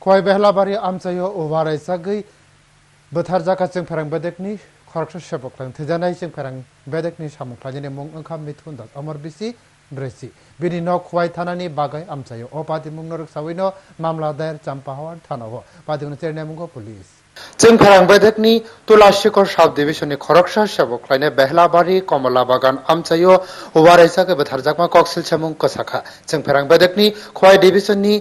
Khoi behla bari amchayo uvarai sagui bothar jaka cheng pharang bedekni khorksha shepok lang thijanai cheng pharang bedekni samuk lajine mung angkha mithun das amar bisi dresi bini no khwai thanani bagai amchayo opati mung norok sawino mamla dair champa hawar thana ho pati mung cherne mung police চেংখারাং বেদেকনি Tulashikhar sub ডিভিশনে খরকসা সেবক লাইনে বেহলাবাড়ি কমলা বাগান আমচাইও ওয়ারাইসাকে বেথারজাকমা কক্সিল সেমুং কসাখা চেংফেরাং বেদেকনি Khowai ডিভিশননি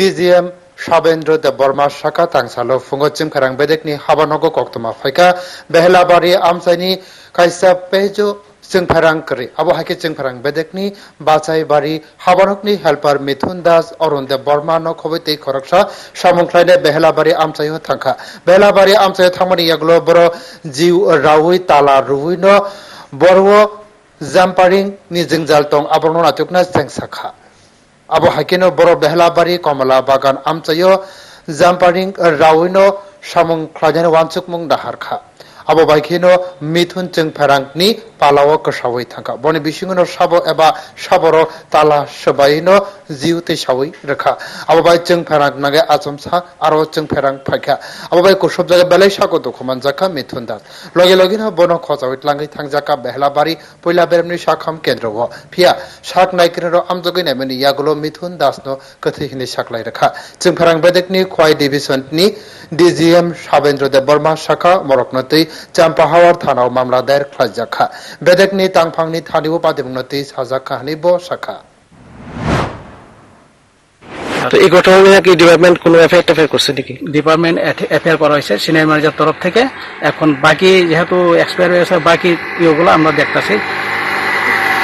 DGM 샤벤드 버마 샤카 땅살로 풍어쯤 가랑 베덱니 하바노고 꼭토마 파이카 베헬라바리 암사니 카이사 페조 증파랑 그리 아보 하키 증파랑 베덱니 바차이 바리 하바노크니 헬퍼 미툰 다스 어론데 버마노 코베테 거럭샤 샤몽클라이네 베헬라바리 암사이 호탕카 베헬라바리 암사이 탕마니 야글로 버로 지우 라우이 탈라 루이노 버워 জাম্পারিং নি জিংজাল টং আবরণ আতুকনা জেংসাখা আবু হাকিনো বড় বেহলাবাড়ি, কমলা বাগান, আমচাইও জাম্পারিং রাউইনো সামং খ্রাজানো ওয়ানচুকমুং দাহারখা আবু বাইখিনো মিথুন চেং ফেরাংনি পালাও কসাবই থাকা। বনে বিশিঙ্গন সাব এবা সাবর তালা সবাইন জিউতে সাবই রেখা। আবাবাই চেং ফেরাং নাগে আচমসা আরও চেং ফেরাং ফাইকা আবাবাই কোসব জায়গা বেলাই সাকো দোকমান জাকা মিথুন দাস লগে লগিন বন খজাউট লাঙ্গি থাং জাকা বেহলা বাড়ি পয়লা বেরমনি সাকম কেন্দ্র গ ফিয়া শাক নাইকের আমজগই নেমেনি ইয়াগুলো মিথুন দাস ন কথি হিনি সাকলাই রেখা চেং ফেরাং বেদেকনি খোয়াই ডিভিশন নি। ডিজিএম সাবেন্দ্র দেব বর্মা শাখা মরকনতেই চাম্পাহাওয়ার থানাও মামলা দায়ের খালাস জাখা। বেদেকনি তাংফাংনি থানিও পাদেবংনা তেইশ হাজার কাহানি ব শাখা তো এই ঘটনা নিয়ে কি ডিপার্টমেন্ট কোনো এফআইআর টাফাইআর করছে নাকি? ডিপার্টমেন্ট এফআইআর করা হয়েছে সিনিয়র ম্যানেজার তরফ থেকে। এখন বাকি যেহেতু এক্সপায়ার হয়েছে বাকি ইয়েগুলো আমরা দেখতেছি।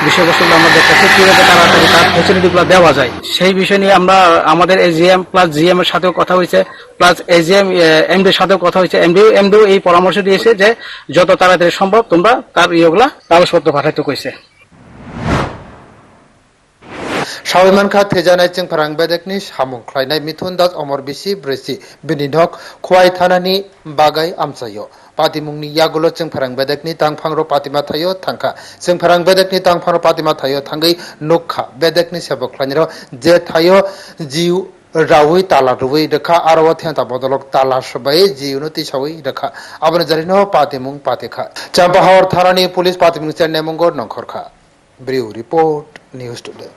বিষয়বস্তুগুলো আমরা দেখতেছি কিভাবে তাড়াতাড়ি তার ফেসিলিটিগুলো দেওয়া যায় সেই বিষয় নিয়ে আমরা আমাদের এজিএম প্লাস জিএম এর সাথেও কথা হয়েছে প্লাস এজিএম এমডির সাথেও কথা হয়েছে এমডিও এমডিও এই পরামর্শ দিয়েছে যে যত তাড়াতাড়ি সম্ভব তোমরা তার ইয়েগুলা কাগজপত্র পাঠাইতে কইছে সাবিমানখা थेजानाय जों फोरां बेदेकनि सामुं ख्लायनाय मिथुन दास अमर बिसि ब्रेसि 파티몽니 야글로 정파랑 베덱니 당팡로 파티마 타요 탕카 정파랑 베덱니 당팡로 파티마 타요 탕게 녹카 베덱니 세버클라니로 제 타요 지우 রাউই তালা রুই রেখা আর অথ্যা বদলক তালা সবাই জিউনতি সবই রেখা আবার জানি ন পাতে মুং পাতে খা চাম্পা হাওয়ার থারানি পুলিশ পাতে মুং চেন্নাই মঙ্গর নখর খা ব্রিউ রিপোর্ট নিউজ টুডে